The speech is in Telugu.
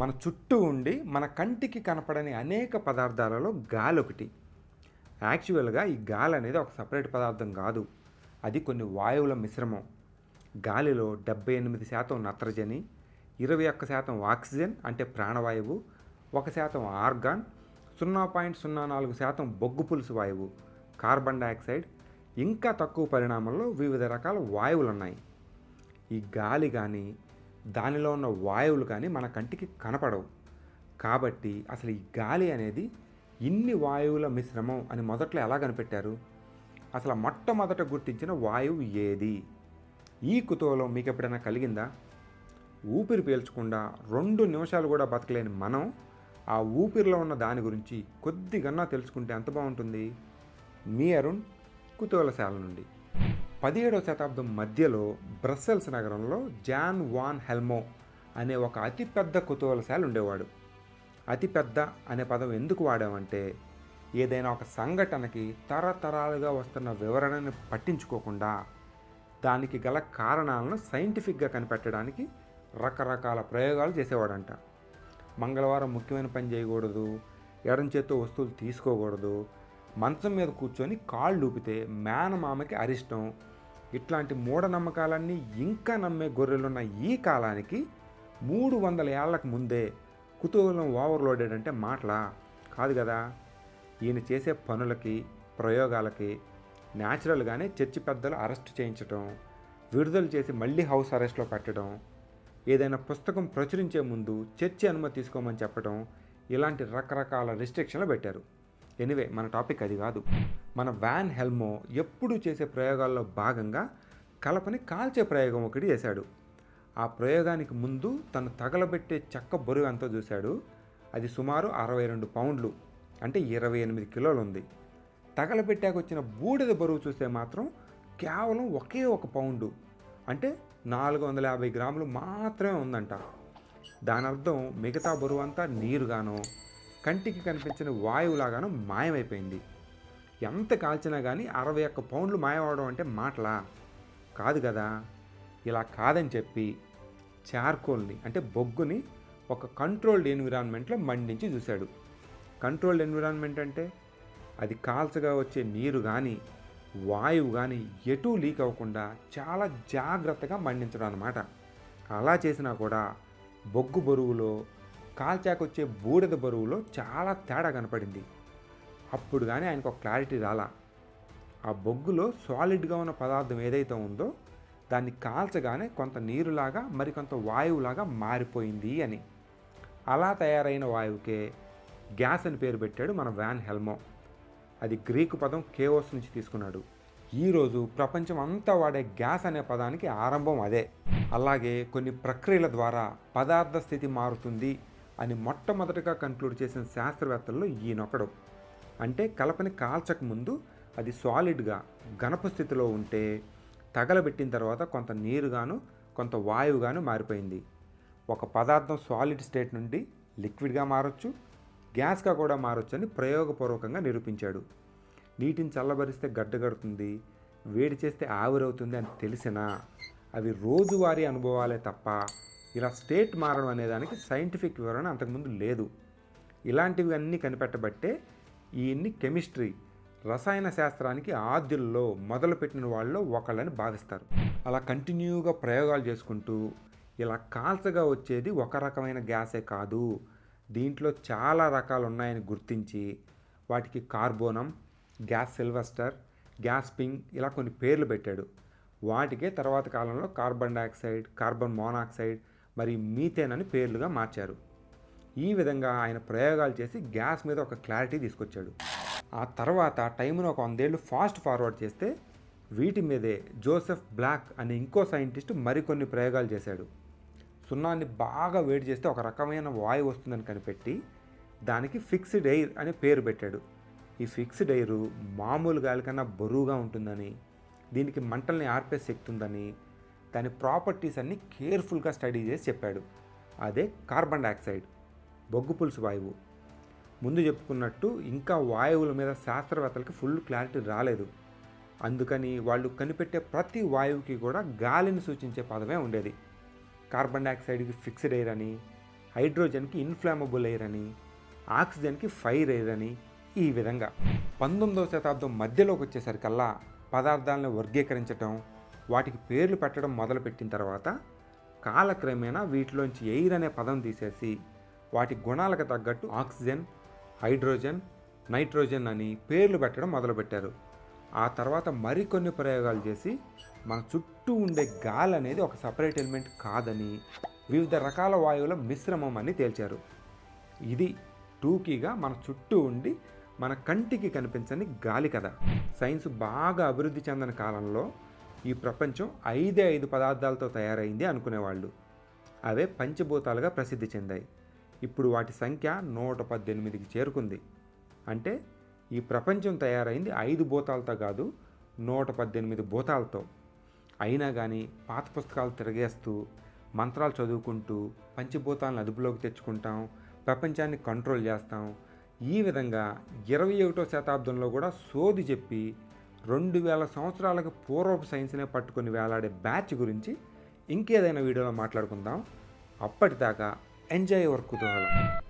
మన చుట్టూ ఉండి మన కంటికి కనపడని అనేక పదార్థాలలో గాలి ఒకటి యాక్చువల్గా ఈ గాలి అనేది ఒక సపరేట్ పదార్థం కాదు. అది కొన్ని వాయువుల మిశ్రమం. గాలిలో డెబ్బై ఎనిమిది శాతం నత్రజని ఇరవై ఒక్క శాతం ఆక్సిజన్ అంటే ప్రాణవాయువు ఒక శాతం ఆర్గాన్ సున్నా పాయింట్ సున్నా నాలుగు శాతం బొగ్గు పులుసు వాయువు కార్బన్ డయాక్సైడ్ ఇంకా తక్కువ పరిణామంలో వివిధ రకాల వాయువులు ఉన్నాయి ఈ గాలి కానీ దానిలో ఉన్న వాయువులు కానీ మన కంటికి కనపడవు. కాబట్టి అసలు ఈ గాలి అనేది ఇన్ని వాయువుల మిశ్రమం అని మొదట్లో ఎలా కనిపెట్టారు? అసలు మొట్టమొదట గుర్తించిన వాయువు ఏది? ఈ కుతూహలం మీకు ఎప్పుడైనా కలిగిందా? ఊపిరి పీల్చకుండా రెండు నిమిషాలు కూడా బతకలేని మనం ఆ ఊపిరిలో ఉన్న దాని గురించి కొద్దిగన్నా తెలుసుకుంటే ఎంత బాగుంటుంది? మీ అరుణ్ కుతూహలశాల నుండి. పదిహేడవ శతాబ్దం మధ్యలో బ్రస్సెల్స్ నగరంలో జాన్ వాన్ హెల్మో అనే ఒక అతిపెద్ద కుతూహలశాల ఉండేవాడు. అతిపెద్ద అనే పదం ఎందుకు వాడామంటే ఏదైనా ఒక సంఘటనకి తరతరాలుగా వస్తున్న వివరణని పట్టించుకోకుండా దానికి గల కారణాలను సైంటిఫిక్గా కనిపెట్టడానికి రకరకాల ప్రయోగాలు చేసేవాడంట. మంగళవారం ముఖ్యమైన పని చేయకూడదు ఎడం చేత్తో వస్తువులు తీసుకోకూడదు మంచం మీద కూర్చొని కాళ్ళు ఊపితే మేనమామకి అరిష్టం. ఇట్లాంటి మూఢనమ్మకాలన్నీ ఇంకా నమ్మే గొర్రెలున్న ఈ కాలానికి మూడు వందల ఏళ్ళకు ముందే కుతూహలం ఓవర్లోడెడ్ అంటే మాటలా? కాదు కదా. ఈయన చేసే పనులకి ప్రయోగాలకి న్యాచురల్గానే చర్చి పెద్దలు అరెస్ట్ చేయించడం విడుదల చేసి మళ్ళీ హౌస్ అరెస్ట్లో పెట్టడం ఏదైనా పుస్తకం ప్రచురించే ముందు చర్చి అనుమతి తీసుకోమని చెప్పడం ఇలాంటి రకరకాల రిస్ట్రిక్షన్లు పెట్టారు. ఎనివే మన టాపిక్ అది కాదు. మన వ్యాన్ హెల్మో ఎప్పుడూ చేసే ప్రయోగాల్లో భాగంగా కలపని కాల్చే ప్రయోగం ఒకటి చేశాడు. ఆ ప్రయోగానికి ముందు తను తగలబెట్టే చెక్క బరువు ఎంతో చూశాడు. అది సుమారు అరవై రెండు పౌండ్లు అంటే ఇరవై ఎనిమిది కిలోలు ఉంది తగలబెట్టాక వచ్చిన బూడిద బరువు చూస్తే మాత్రం కేవలం ఒకే ఒక పౌండు అంటే నాలుగు వందల యాభై గ్రాములు మాత్రమే ఉందంట. దాని అర్థం మిగతా బరువు అంతా నీరుగానో కంటికి కనిపించిన వాయువులాగాను మాయమైపోయింది. ఎంత కాల్చినా కానీ అరవై ఒక్క పౌండ్లు మాయమవడం అంటే మాటలా? కాదు కదా. ఇలా కాదని చెప్పి చార్కోల్ని అంటే బొగ్గుని ఒక కంట్రోల్డ్ ఎన్విరాన్మెంట్లో మండించి చూశాడు. కంట్రోల్డ్ ఎన్విరాన్మెంట్ అంటే? అది కాల్చగా వచ్చే నీరు కానీ వాయువు కానీ ఎటూ లీక్ అవ్వకుండా చాలా జాగ్రత్తగా మండించడం అనమాట అలా చేసినా కూడా బొగ్గు బరువులో కాల్చాకొచ్చే బూడిద బరువులో చాలా తేడా కనపడింది. అప్పుడు కానీ ఆయనకు ఒక క్లారిటీ రాలా. ఆ బొగ్గులో సాలిడ్గా ఉన్న పదార్థం ఏదైతే ఉందో దాన్ని కాల్చగానే కొంత నీరులాగా మరికొంత వాయువులాగా మారిపోయింది అని. అలా తయారైన వాయువుకే గ్యాస్ అని పేరు పెట్టాడు మన వ్యాన్ హెల్మో. అది గ్రీకు పదం కేవోస్ నుంచి తీసుకున్నాడు. ఈరోజు ప్రపంచం అంతా వాడే గ్యాస్ అనే పదానికి ఆరంభం అదే. అలాగే కొన్ని ప్రక్రియల ద్వారా పదార్థ స్థితి మారుతుంది అని మొట్టమొదటిగా కన్క్లూడ్ చేసిన శాస్త్రవేత్తల్లో ఈయనొకడు. అంటే కలపని కాల్చక ముందు అది సాలిడ్గా గణప స్థితిలో ఉంటే తగలబెట్టిన తర్వాత కొంత నీరుగాను కొంత వాయువుగాను మారిపోయింది. ఒక పదార్థం సాలిడ్ స్టేట్ నుండి లిక్విడ్గా మారొచ్చు గ్యాస్గా కూడా మారొచ్చు అని ప్రయోగపూర్వకంగా నిరూపించాడు. నీటిని చల్లబరిస్తే గడ్డగడుతుంది వేడి చేస్తే ఆవిరవుతుంది అని తెలిసినా అవి రోజువారీ అనుభవాలే తప్ప ఇలా స్టేట్ మారడం అనేదానికి సైంటిఫిక్ వివరణ అంతకుముందు లేదు. ఇలాంటివి అన్నీ కనిపెట్టబట్టే ఈయన్ని కెమిస్ట్రీ రసాయన శాస్త్రానికి ఆద్యుల్లో మొదలుపెట్టిన వాళ్ళలో ఒకళ్ళని భావిస్తారు. అలా కంటిన్యూగా ప్రయోగాలు చేసుకుంటూ ఇలా కాల్చగా వచ్చేది ఒక రకమైన గ్యాసే కాదు. దీంట్లో చాలా రకాలు ఉన్నాయని గుర్తించి వాటికి కార్బోనం గ్యాస్ సిల్వస్టర్ గ్యాస్ పింగ్ ఇలా కొన్ని పేర్లు పెట్టాడు. వాటికే తర్వాత కాలంలో కార్బన్ డయాక్సైడ్ కార్బన్ మోనాక్సైడ్ మరి మీథేన్ అని పేర్లుగా మార్చారు. ఈ విధంగా ఆయన ప్రయోగాలు చేసి గ్యాస్ మీద ఒక క్లారిటీ తీసుకొచ్చాడు. ఆ తర్వాత టైంను ఒక వందేళ్ళు ఫాస్ట్ ఫార్వర్డ్ చేస్తే వీటి మీదే జోసెఫ్ బ్లాక్ అనే ఇంకో సైంటిస్ట్ మరికొన్ని ప్రయోగాలు చేశాడు. సున్నాన్ని బాగా వేడి చేస్తే ఒక రకమైన వాయువు వస్తుందని కనిపెట్టి దానికి ఫిక్స్డ్ ఎయిర్ అని పేరు పెట్టాడు. ఈ ఫిక్స్డ్ ఎయిర్ మామూలు గాలి కన్నా బరువుగా ఉంటుందని దీనికి మంటల్ని ఆర్పే శక్తి ఉందని దాని ప్రాపర్టీస్ అన్ని కేర్ఫుల్గా స్టడీ చేసి చెప్పాడు. అదే కార్బన్ డయాక్సైడ్ బొగ్గు పులుసు వాయువు. ముందు చెప్పుకున్నట్టు ఇంకా వాయువుల మీద శాస్త్రవేత్తలకి ఫుల్ క్లారిటీ రాలేదు. అందుకని వాళ్ళు కనిపెట్టే ప్రతి వాయువుకి కూడా గాలిని సూచించే పదమే ఉండేది. కార్బన్ డయాక్సైడ్కి ఫిక్స్డ్ ఎయిర్ అని హైడ్రోజన్కి ఇన్ఫ్లామబుల్ ఎయిర్ అని ఆక్సిజన్కి ఫైర్ ఎయిర్ అని ఈ విధంగా. పంతొమ్మిదవ శతాబ్దం మధ్యలోకి వచ్చేసరికల్లా పదార్థాలను వర్గీకరించటం వాటికి పేర్లు పెట్టడం మొదలుపెట్టిన తర్వాత కాలక్రమేణా వీటిలోంచి ఎయిర్ అనే పదం తీసేసి వాటి గుణాలకు తగ్గట్టు ఆక్సిజన్ హైడ్రోజన్ నైట్రోజన్ అని పేర్లు పెట్టడం మొదలుపెట్టారు. ఆ తర్వాత మరికొన్ని ప్రయోగాలు చేసి మన చుట్టూ ఉండే గాలి అనేది ఒక సపరేట్ ఎలిమెంట్ కాదని వివిధ రకాల వాయువుల మిశ్రమం అని తేల్చారు. ఇది టూకీగా మన చుట్టూ ఉండి మన కంటికి కనిపించని గాలి కథ. సైన్స్ బాగా అభివృద్ధి చెందిన కాలంలో ఈ ప్రపంచం ఐదే ఐదు పదార్థాలతో తయారైంది అనుకునేవాళ్ళు. అవే పంచభూతాలుగా ప్రసిద్ధి చెందాయి. ఇప్పుడు వాటి సంఖ్య నూట పద్దెనిమిదికి చేరుకుంది. అంటే ఈ ప్రపంచం తయారైంది ఐదు భూతాలతో కాదు నూట పద్దెనిమిది భూతాలతో. అయినా కానీ పాత పుస్తకాలు తిరగేస్తూ మంత్రాలు చదువుకుంటూ పంచభూతాలను అదుపులోకి తెచ్చుకుంటాం ప్రపంచాన్ని కంట్రోల్ చేస్తాం. ఈ విధంగా ఇరవై ఒకటో శతాబ్దంలో కూడా సోది చెప్పి రెండు వేల సంవత్సరాలకు పూర్వపు సైన్స్నే పట్టుకొని వేలాడే బ్యాచ్ గురించి ఇంకేదైనా వీడియోలో మాట్లాడుకుందాం. అప్పటిదాకా ఎంజాయ్ వర్క్ కుతూహలం.